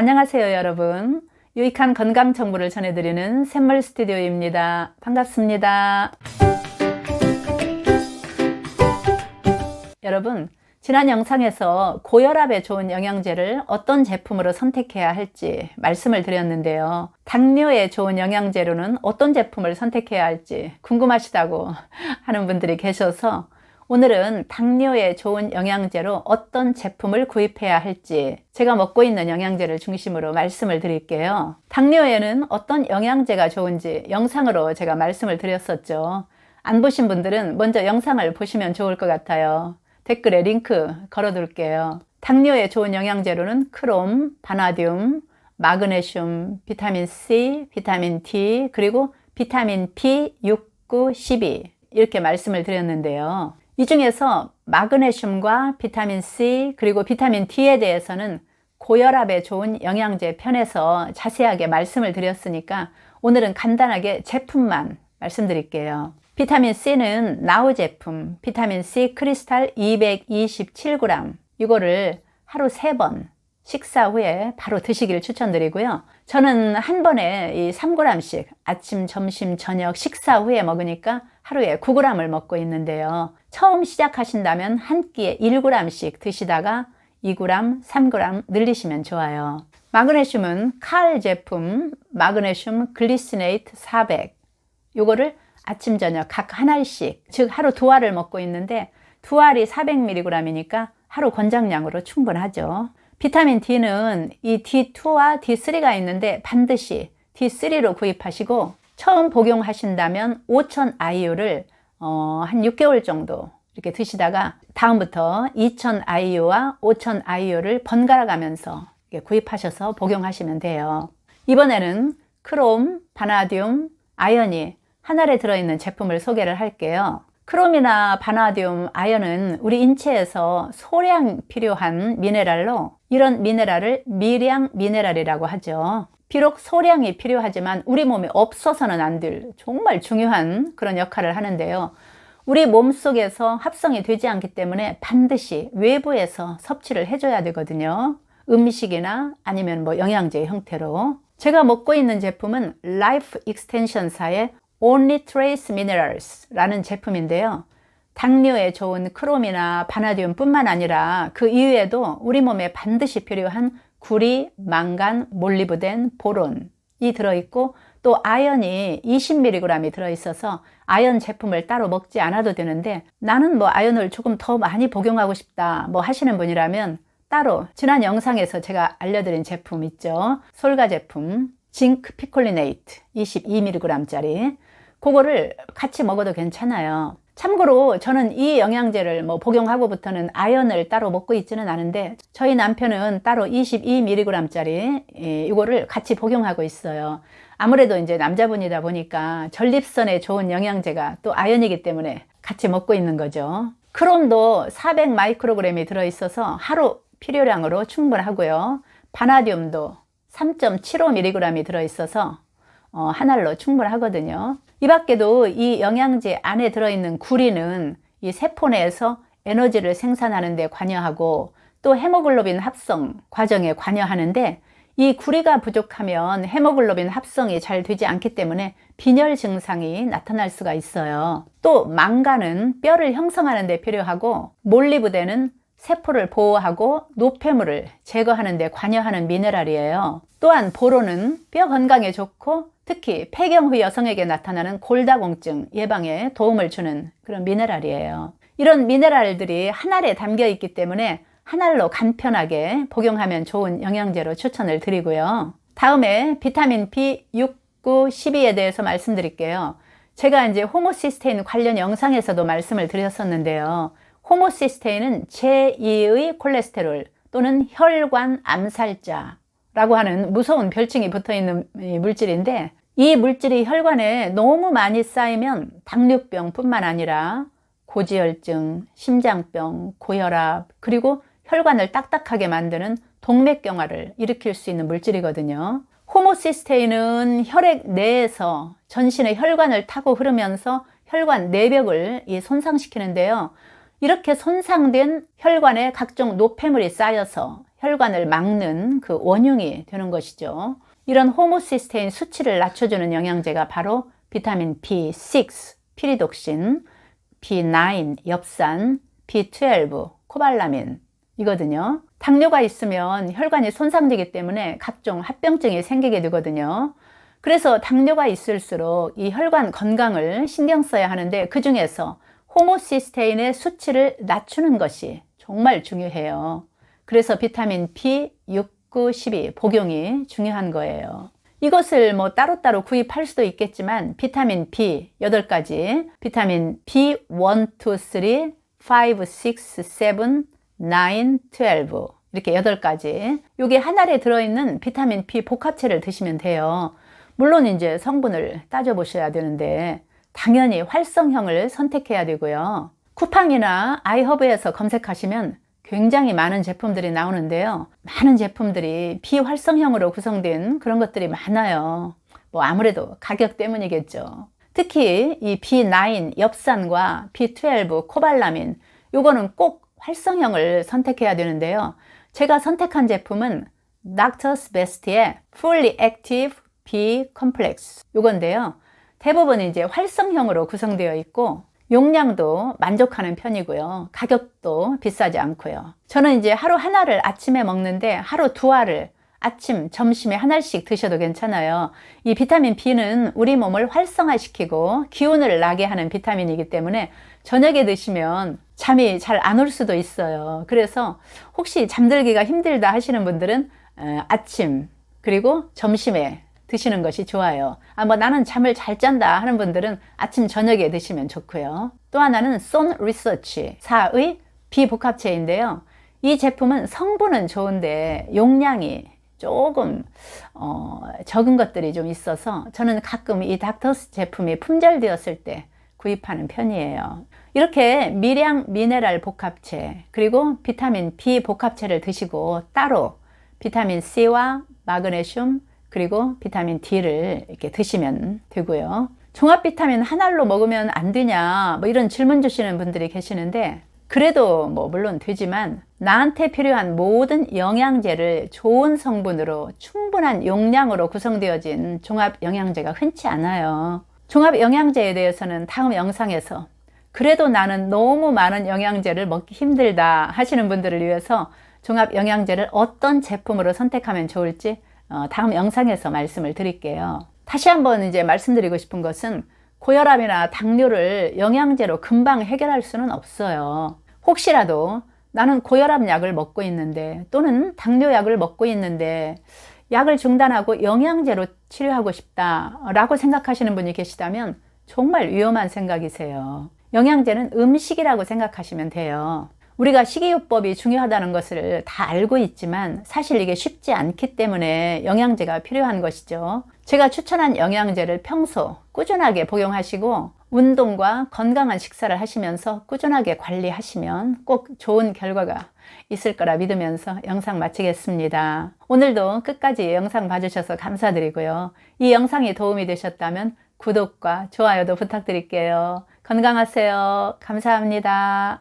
안녕하세요, 여러분. 유익한 건강 정보를 전해드리는 샘물 스튜디오입니다. 반갑습니다. 여러분, 지난 영상에서 고혈압에 좋은 영양제를 어떤 제품으로 선택해야 할지 말씀을 드렸는데요. 당뇨에 좋은 영양제로는 어떤 제품을 선택해야 할지 궁금하시다고 하는 분들이 계셔서 오늘은 당뇨에 좋은 영양제로 어떤 제품을 구입해야 할지 제가 먹고 있는 영양제를 중심으로 말씀을 드릴게요. 당뇨에는 어떤 영양제가 좋은지 영상으로 제가 말씀을 드렸었죠. 안 보신 분들은 먼저 영상을 보시면 좋을 것 같아요. 댓글에 링크 걸어둘게요. 당뇨에 좋은 영양제로는 크롬, 바나듐, 마그네슘, 비타민 C, 비타민 D, 그리고 비타민 B, 6, 9, 12 이렇게 말씀을 드렸는데요. 이 중에서 마그네슘과 비타민 C 그리고 비타민 D에 대해서는 고혈압에 좋은 영양제 편에서 자세하게 말씀을 드렸으니까 오늘은 간단하게 제품만 말씀드릴게요. 비타민 C는 나우 제품 비타민 C 크리스탈 227g 이거를 하루 3번 식사 후에 바로 드시기를 추천드리고요. 저는 한 번에 이 3g씩 아침, 점심, 저녁 식사 후에 먹으니까 하루에 9g을 먹고 있는데요. 처음 시작하신다면 한 끼에 1g씩 드시다가 2g, 3g 늘리시면 좋아요. 마그네슘은 칼 제품 마그네슘 글리시네이트 400 요거를 아침 저녁 각 한 알씩 즉 하루 두 알을 먹고 있는데 두 알이 400mg이니까 하루 권장량으로 충분하죠. 비타민 D는 이 D2와 D3가 있는데 반드시 D3로 구입하시고 처음 복용하신다면 5000 IU를 어, 한 6개월 정도 이렇게 드시다가 다음부터 2000 IU와 5000 IU를 번갈아 가면서 구입하셔서 복용하시면 돼요. 이번에는 크롬, 바나듐, 아연이 한 알에 들어있는 제품을 소개를 할게요. 크롬이나 바나듐, 아연은 우리 인체에서 소량 필요한 미네랄로 이런 미네랄을 미량 미네랄이라고 하죠. 비록 소량이 필요하지만 우리 몸에 없어서는 안 될 정말 중요한 그런 역할을 하는데요. 우리 몸 속에서 합성이 되지 않기 때문에 반드시 외부에서 섭취를 해줘야 되거든요. 음식이나 아니면 뭐 영양제 형태로. 제가 먹고 있는 제품은 라이프 익스텐션사의 Only Trace Minerals 라는 제품인데요. 당뇨에 좋은 크롬이나 바나듐 뿐만 아니라 그 이외에도 우리 몸에 반드시 필요한 구리, 망간, 몰리브덴, 보론이 들어있고 또 아연이 20mg이 들어있어서 아연 제품을 따로 먹지 않아도 되는데 나는 뭐 아연을 조금 더 많이 복용하고 싶다 뭐 하시는 분이라면 따로 지난 영상에서 제가 알려드린 제품 있죠. 솔가 제품 징크 피콜리네이트 22mg짜리 그거를 같이 먹어도 괜찮아요. 참고로 저는 이 영양제를 뭐 복용하고부터는 아연을 따로 먹고 있지는 않은데 저희 남편은 따로 22mg짜리 이거를 같이 복용하고 있어요. 아무래도 이제 남자분이다 보니까 전립선에 좋은 영양제가 또 아연이기 때문에 같이 먹고 있는 거죠. 크롬도 400 마이크로그램이 들어있어서 하루 필요량으로 충분하고요. 바나듐도 3.75mg이 들어있어서 어, 한 알로 충분하거든요. 이 밖에도 이 영양제 안에 들어있는 구리는 이 세포 내에서 에너지를 생산하는 데 관여하고 또 헤모글로빈 합성 과정에 관여하는데 이 구리가 부족하면 헤모글로빈 합성이 잘 되지 않기 때문에 빈혈 증상이 나타날 수가 있어요. 또 망간은 뼈를 형성하는 데 필요하고 몰리브덴은 세포를 보호하고 노폐물을 제거하는 데 관여하는 미네랄이에요. 또한 보로는 뼈 건강에 좋고 특히 폐경 후 여성에게 나타나는 골다공증 예방에 도움을 주는 그런 미네랄이에요. 이런 미네랄들이 한 알에 담겨 있기 때문에 한 알로 간편하게 복용하면 좋은 영양제로 추천을 드리고요. 다음에 비타민 B 6, 9, 12에 대해서 말씀드릴게요. 제가 이제 호모시스테인 관련 영상에서도 말씀을 드렸었는데요. 호모시스테인은 제2의 콜레스테롤 또는 혈관 암살자라고 하는 무서운 별칭이 붙어 있는 물질인데 이 물질이 혈관에 너무 많이 쌓이면 당뇨병뿐만 아니라 고지혈증, 심장병, 고혈압, 그리고 혈관을 딱딱하게 만드는 동맥경화를 일으킬 수 있는 물질이거든요. 호모시스테인은 혈액 내에서 전신의 혈관을 타고 흐르면서 혈관 내벽을 손상시키는데요. 이렇게 손상된 혈관에 각종 노폐물이 쌓여서 혈관을 막는 그 원흉이 되는 것이죠. 이런 호모시스테인 수치를 낮춰주는 영양제가 바로 비타민 B6, 피리독신, B9, 엽산, B12, 코발라민 이거든요. 당뇨가 있으면 혈관이 손상되기 때문에 각종 합병증이 생기게 되거든요. 그래서 당뇨가 있을수록 이 혈관 건강을 신경 써야 하는데 그 중에서 호모시스테인의 수치를 낮추는 것이 정말 중요해요. 그래서 비타민 B, 6, 9, 12 복용이 중요한 거예요. 이것을 뭐 따로따로 구입할 수도 있겠지만 비타민 B 8가지, 비타민 B1, 2, 3, 5, 6, 7, 9, 12 이렇게 8가지. 요게 한 알에 들어있는 비타민 B 복합체를 드시면 돼요. 물론 이제 성분을 따져보셔야 되는데 당연히 활성형을 선택해야 되고요. 쿠팡이나 아이허브에서 검색하시면 굉장히 많은 제품들이 나오는데요. 많은 제품들이 비활성형으로 구성된 그런 것들이 많아요. 뭐 아무래도 가격 때문이겠죠. 특히 이 B9 엽산과 B12 코발라민 요거는 꼭 활성형을 선택해야 되는데요. 제가 선택한 제품은 Doctor's Best의 Fully Active B Complex 요건데요. 대부분 이제 활성형으로 구성되어 있고 용량도 만족하는 편이고요. 가격도 비싸지 않고요. 저는 이제 하루 하나를 아침에 먹는데 하루 두 알을 아침, 점심에 한 알씩 드셔도 괜찮아요. 이 비타민 B는 우리 몸을 활성화시키고 기운을 나게 하는 비타민이기 때문에 저녁에 드시면 잠이 잘 안 올 수도 있어요. 그래서 혹시 잠들기가 힘들다 하시는 분들은 어, 아침 그리고 점심에 드시는 것이 좋아요. 아, 뭐 나는 잠을 잘 잔다 하는 분들은 아침, 저녁에 드시면 좋고요. 또 하나는 손 리서치 4의 비복합체인데요. 이 제품은 성분은 좋은데 용량이 조금 어, 적은 것들이 좀 있어서 저는 가끔 이 닥터스 제품이 품절되었을 때 구입하는 편이에요. 이렇게 미량 미네랄 복합체 그리고 비타민 B 복합체를 드시고 따로 비타민 C와 마그네슘 그리고 비타민 D를 이렇게 드시면 되고요. 종합 비타민 한 알로 먹으면 안 되냐 뭐 이런 질문 주시는 분들이 계시는데 그래도 뭐 물론 되지만 나한테 필요한 모든 영양제를 좋은 성분으로 충분한 용량으로 구성되어진 종합 영양제가 흔치 않아요. 종합 영양제에 대해서는 다음 영상에서 그래도 나는 너무 많은 영양제를 먹기 힘들다 하시는 분들을 위해서 종합 영양제를 어떤 제품으로 선택하면 좋을지 어, 다음 영상에서 말씀을 드릴게요. 다시 한번 이제 말씀드리고 싶은 것은 고혈압이나 당뇨를 영양제로 금방 해결할 수는 없어요. 혹시라도 나는 고혈압 약을 먹고 있는데 또는 당뇨 약을 먹고 있는데 약을 중단하고 영양제로 치료하고 싶다라고 생각하시는 분이 계시다면 정말 위험한 생각이세요. 영양제는 음식이라고 생각하시면 돼요. 우리가 식이요법이 중요하다는 것을 다 알고 있지만 사실 이게 쉽지 않기 때문에 영양제가 필요한 것이죠. 제가 추천한 영양제를 평소 꾸준하게 복용하시고 운동과 건강한 식사를 하시면서 꾸준하게 관리하시면 꼭 좋은 결과가 있을 거라 믿으면서 영상 마치겠습니다. 오늘도 끝까지 영상 봐주셔서 감사드리고요. 이 영상이 도움이 되셨다면 구독과 좋아요도 부탁드릴게요. 건강하세요. 감사합니다.